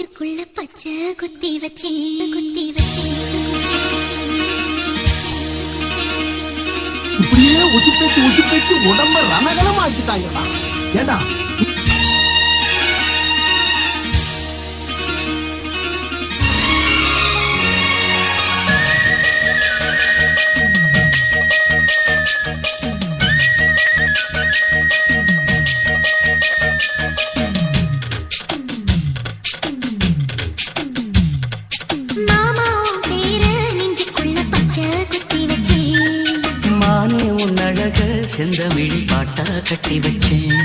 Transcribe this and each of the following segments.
நெஞ்சுக்குள்ள பச்சை குத்தி வச்சே. குத்தி வச்சே இப்படியே உசுப்பேச்சு உடம்ப ரணகலம் ஏடா செந்தமிழ் பாட்டா கட்டி வச்சேன்.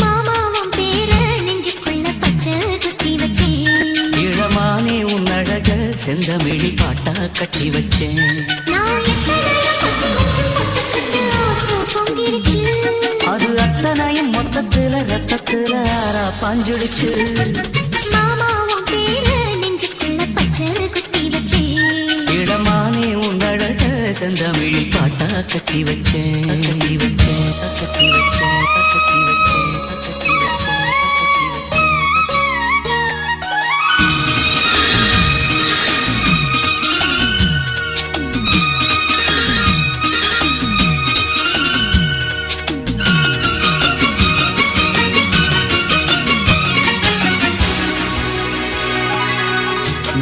மாமா உன் பேர நெஞ்சுக்குள்ள பச்சை குத்தி வச்சே இளமானே உன் அழக செந்தமிழ் பாட்டா கட்டி வச்சேன். அது அத்தனையும் மொத்தத்துல ரத்தத்துல ஆறா பாஞ்சுடுச்சு. செந்தமிழில் பாட்டா கட்டி வச்சேன். கட்டி வச்சேன் கட்டி வச்சேன். கட்டி வச்சேன். கட்டி வச்சேன் கட்டி வச்சேன்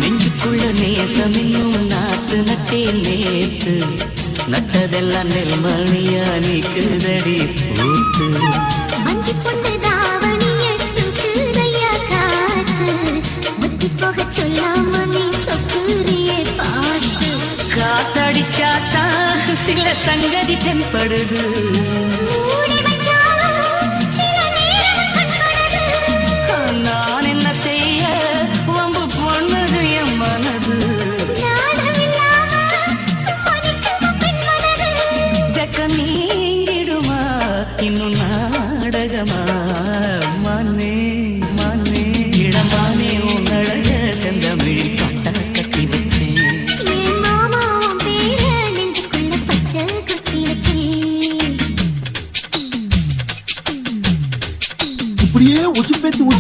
நெஞ்சுக்குள்ள நேசமையும் நாத்து நட்டே நேத்து நட்டதெல்லாம் நெல்மணியா நீக்குதடி பூத்து. அஞ்சு பொண்ணு தாவணியை தூக்குதையா காத்து புத்தி போக சொல்லாம நீ சொக்குறியே பாட்டு காத்தடிச்சாத்தான் சில சங்கதி தென்படுது.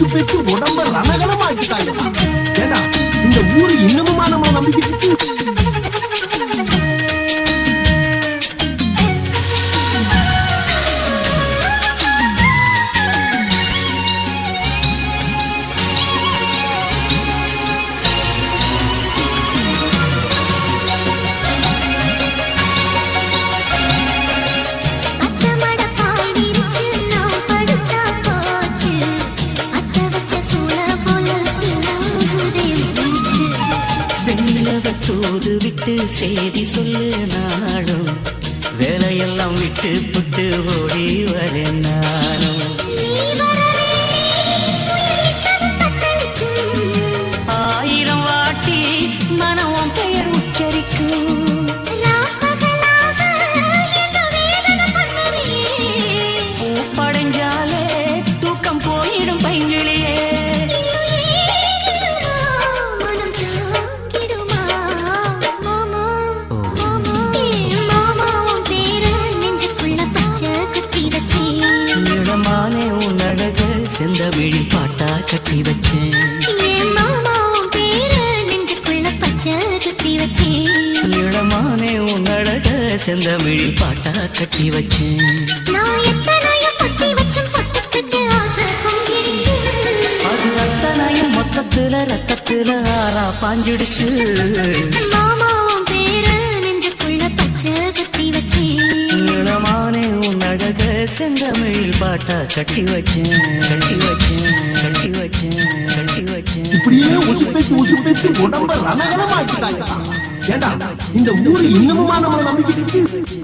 உசுப்பேச்சு உசுப்பேச்சு விட்டு செய்தி சொல்லு நாளும். வேலையெல்லாம் விட்டு புட்டு ஓடி வரேன் நானும். செந்தமிழ் பாட்டா கட்டி வச்சேன். நான் எத்தனையோ பத்தி வச்சும் பத்துக்கிட்டு ஆசை பொங்கிடுச்சு. அது அத்தனையும் மொத்தத்துல ரத்தத்துல ஆறா பாஞ்சிடுச்சு. மாமா உன் பேர நெஞ்சுக்குள்ள பச்சை குத்தி வச்சேன் இளமானே உன் அழக செந்தமிழ் பாட்டா கட்டி வச்சேன் கட்டி வச்சேன் கட்டி வச்சேன் கட்டி வச்சேன். இப்படியே உசுப்பேச்சு உசுப்பேச்சு உடம்ப ரணகலம் ஏண்டா இந்த ஊரு இன்னமுமா நம்ம நம்பிக்கிட்டு இருக்கு?